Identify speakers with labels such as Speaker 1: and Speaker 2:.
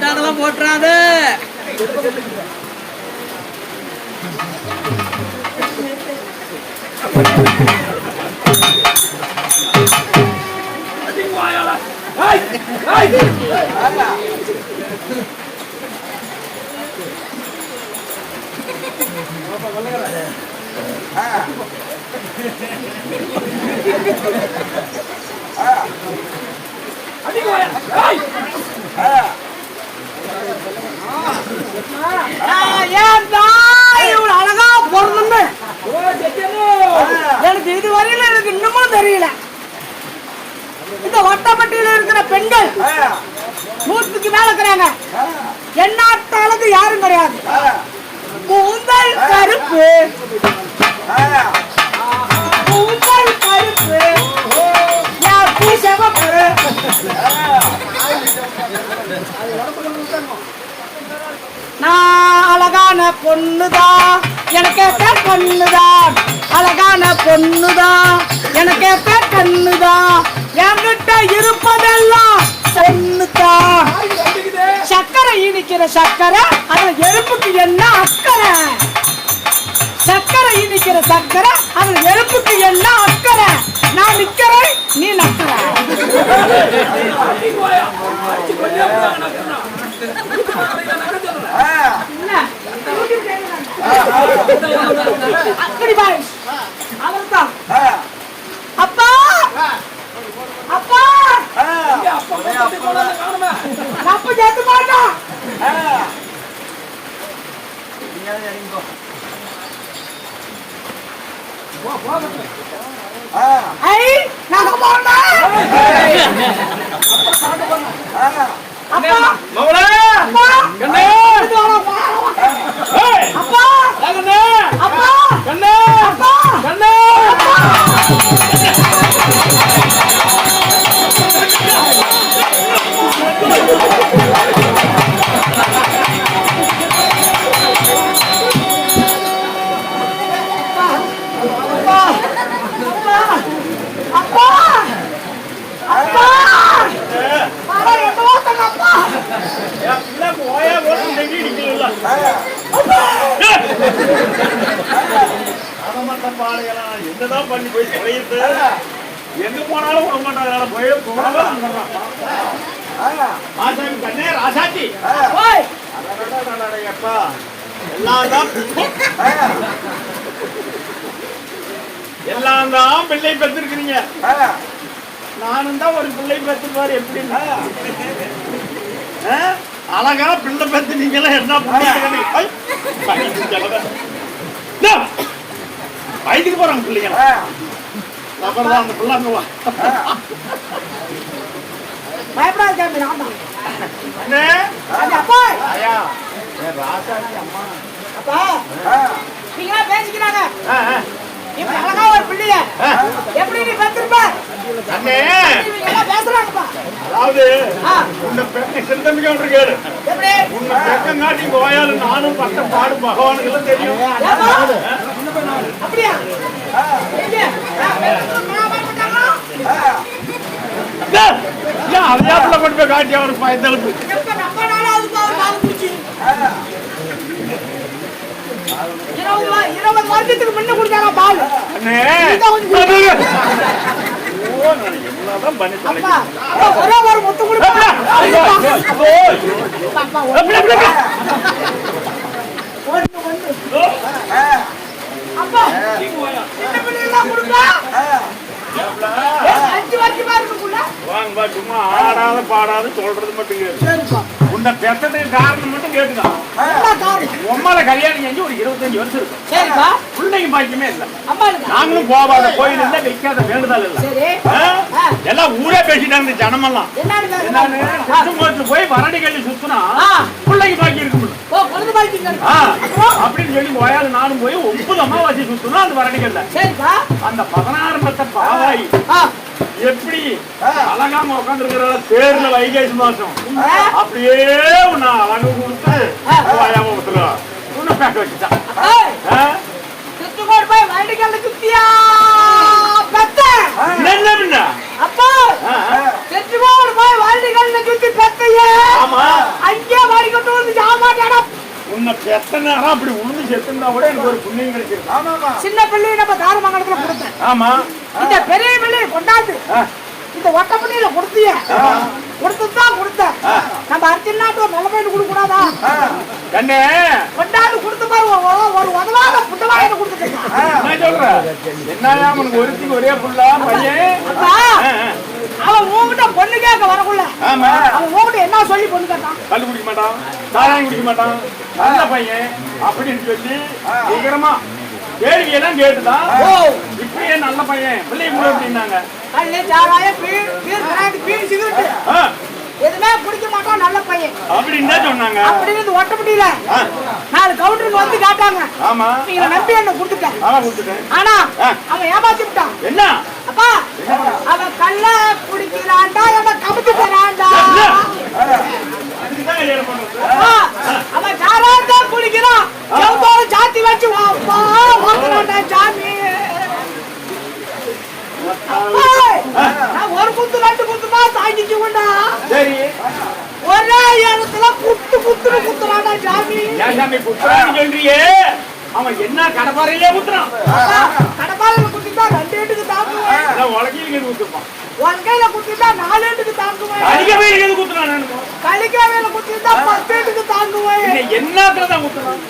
Speaker 1: அதெல்லாம் போட்டுறாது. ஆ. அழகா பொருந்துன்னு எனக்கு இதுவரையில எனக்கு இன்னமும் தெரியல. இந்த வட்டப்பட்டியில இருக்கிற பெண்கள் நூற்றுக்கு மேல இருக்கிறாங்க. எண்ணாட்ட அளவுக்கு யாரும் கிடையாது. கூந்தல் கருப்பு. கூந்தல் கருப்பு. என் சிவப்பு நான் அழகான பொண்ணுதான் எனக்கு பேர் கண்ணுதான் அழகான பொண்ணுதான் எனக்கு பேர் கண்ணுதான் என்கிட்ட இருப்பதெல்லாம் பொண்ணுதான் சக்கரை இனிக்கிற சக்கரை அதுல எறும்புக்கு என்ன அக்கறை? சக்கரை இனிக்கிற சக்கரை அதுல எறும்புக்கு என்ன அக்கறை? நான் நிக்கிறேன் நீ நக்கற. அப்படி அவர்தான் அப்பா! அப்பா! அப்ப சேர்த்து மாட்டான். ஐ நாங்க போனா அப்பா.
Speaker 2: மகளே
Speaker 1: அப்பா.
Speaker 2: கண்ணே!
Speaker 1: அப்பா.
Speaker 2: கண்ணே
Speaker 1: அப்பா.
Speaker 2: கண்ணே.
Speaker 1: அப்பா.
Speaker 2: கண்ணே. என்னதான் பண்ணி போய் தொலையுது எங்க போனாலும் விட மாட்டாங்க போய் ஆசாமி கண்ணே ராசாத்தி அப்பா எல்லாம் தான் எல்லாம் தான் பிள்ளை பெற்றிருக்கிறீங்க நானும் தான் ஒரு பிள்ளை பெற்றுப்பாரு எப்படி அழகா பிள்ளை பெற்று நீங்களே என்ன பண்ணுறீங்க வயதுக்கு போறாங்க பிள்ளைங்க. அப்புறம் தான் அந்த பிள்ளை வா.
Speaker 1: பயப்படாத கேம்பி நான் தான்.
Speaker 2: அண்ணே,
Speaker 1: அப்பா.
Speaker 2: என் ராசாத்தி அம்மா.
Speaker 1: அப்பா. நீங்களா பேசிக்கிறாங்க. இப்ப அழகா ஒரு பிள்ளைய. எப்படி நீ பெற்றிருப்ப?
Speaker 2: அண்ணே,
Speaker 1: பேசுறாங்கப்பா.
Speaker 2: அதாவது உன்னை பெற்ற சிந்தமிக்க கேடு
Speaker 1: எப்படி
Speaker 2: உன்னை போயாலு நானும் பட்ட பாடு பகவானுக்கு எல்லாம் தெரியும்?
Speaker 1: அப்படியா?
Speaker 2: அதையாப்புல கொண்டு போய் காட்டி?
Speaker 1: இருபது வருஷத்துக்கு முன்ன பால்.
Speaker 2: பண்ணி
Speaker 1: ஒரே முத்து
Speaker 2: சும்மா ஆடாத பாடாத சொல்றது மட்டும் உன்னை பெற்றதுக்கு காரணம் கேட்டுதான் உம்மால கல்யாணம் செஞ்சு ஒரு இருபத்தஞ்சு வருஷம் இருக்கும்
Speaker 1: சரிப்பா.
Speaker 2: பிள்ளைங்க பாக்கியமே இல்ல.
Speaker 1: அம்மா இருக்கா
Speaker 2: நாங்களும் போகாத கோயில் இல்ல வைக்காத வேண்டுதல் இல்ல? எல்லாம் ஊரே பேசிட்டாங்க ஜனமெல்லாம்? கிருஷ்ணமூர்த்தி போய் வரடி கல்வி சுத்தினா. பிள்ளைங்க பாக்கி இருக்கு அப்படின்னு சொல்லி போயாலும் நானும் போய் ஒன்பது அமாவாசை சுத்தணும் அந்த வரணிகள்ல
Speaker 1: சரிப்பா.
Speaker 2: அந்த பதினாறு பத்த பாவாய். எப்படி அழகாம உட்காந்துருக்கிற தேர்ல வைகாசி மாசம் அப்படியே நான் அழகு கொடுத்து வாயாம விட்டுருவோம் இன்னும் பேக்க வச்சுட்டான் உன்னை பெத்தனாரா அப்படி உழுந்து செத்துனா கூட எனக்கு ஒரு புண்ணியம் கிடைச்சிருக்கு.
Speaker 1: சின்ன பிள்ளை நம்ம தாரமங்கலத்துல கொடுத்தேன்.
Speaker 2: ஆமா.
Speaker 1: இந்த பெரிய பிள்ளையை கொண்டாந்து. இந்த ஒட்ட பிள்ளையில கொடுத்திய கொடுத்துதான் கொடுத்தேன். நம்ம அர்ஜென்ட் ஒரு நல்ல பையன் கொடுக்க கூடாதா
Speaker 2: கண்ணே.
Speaker 1: கொண்டாந்து கொடுத்து பாரு ஒரு- உதவாத புட்டவாயில கொடுத்துட்டேன்.
Speaker 2: என்ன சொல்ற? என்னயா உனக்கு ஒருத்திக்கு ஒரே புள்ள பையன்.
Speaker 1: அவன் உன்கிட்ட பொண்ணு கேட்க வரக்குள்ள. அவன் உன்கிட்ட என்ன சொல்லி பொண்ணு கேட்டான்?
Speaker 2: கல்லு குடிக்க மாட்டான் சாராயம் குடிக்க மாட்டான் நல்ல பையன் அப்படின்னு சொல்லி சீக்கிரமா கேள்வி எல்லாம் கேட்டுதான்
Speaker 1: ஓ
Speaker 2: இப்பயே நல்ல பையன் பிள்ளைய கூட அப்படின்னாங்க.
Speaker 1: கல்லு சாராய பீர் பீர் சிகரெட் எதுவுமே குடிக்க மாட்டான் நல்ல பையன்.
Speaker 2: அப்படின்னு தான் சொன்னாங்க.
Speaker 1: அப்படின்னு ஒட்ட முடியல. நாலு கவுண்டருக்கு வந்து கேட்டாங்க.
Speaker 2: ஆமா.
Speaker 1: நீங்க நம்பி என்ன கொடுத்துட்டேன்?
Speaker 2: ஆமா கொடுத்துட்டேன்.
Speaker 1: ஆனா. அவன் ஏமாத்தி விட்டான்
Speaker 2: என்ன?
Speaker 1: அப்பா அவன் கல்ல குடிக்கிறான்டா அவன் கமுத்து தரான்டா
Speaker 2: இதுதான் கல்யாணம் பண்றது.
Speaker 1: அப்பா, அவன் சாராயம் தான் குடிக்கிறான் எவ்வளோ சாத்தி வச்சு அப்பா ஓட்டுறான்டா சாமி அப்பா, நான் ஒரு குத்து ரெண்டு குத்துமா? தாங்கிச்சு கொண்டா
Speaker 2: சரி.
Speaker 1: ஒரே இடத்துல குத்து குத்துன்னு குத்துறான்டா சாமி.
Speaker 2: ஏன் சாமி குத்துறான்னு சொல்றியே அவன் என்ன கடப்பாறையிலே குத்துறான்?
Speaker 1: கடப்பாறையில குத்திட்டா ரெண்டு வீட்டுக்கு தாங்குவேன்.
Speaker 2: அதான் உலகையில குத்துப்பான்.
Speaker 1: உன் கையில குத்திட்டா நாலு
Speaker 2: அதிக பேருக்கு எது குத்துறான்
Speaker 1: கலிக்காவையில குத்திட்டா பத்து வீட்டுக்கு தாங்குவேன்.
Speaker 2: என்னத்துல தான் குத்துறான்?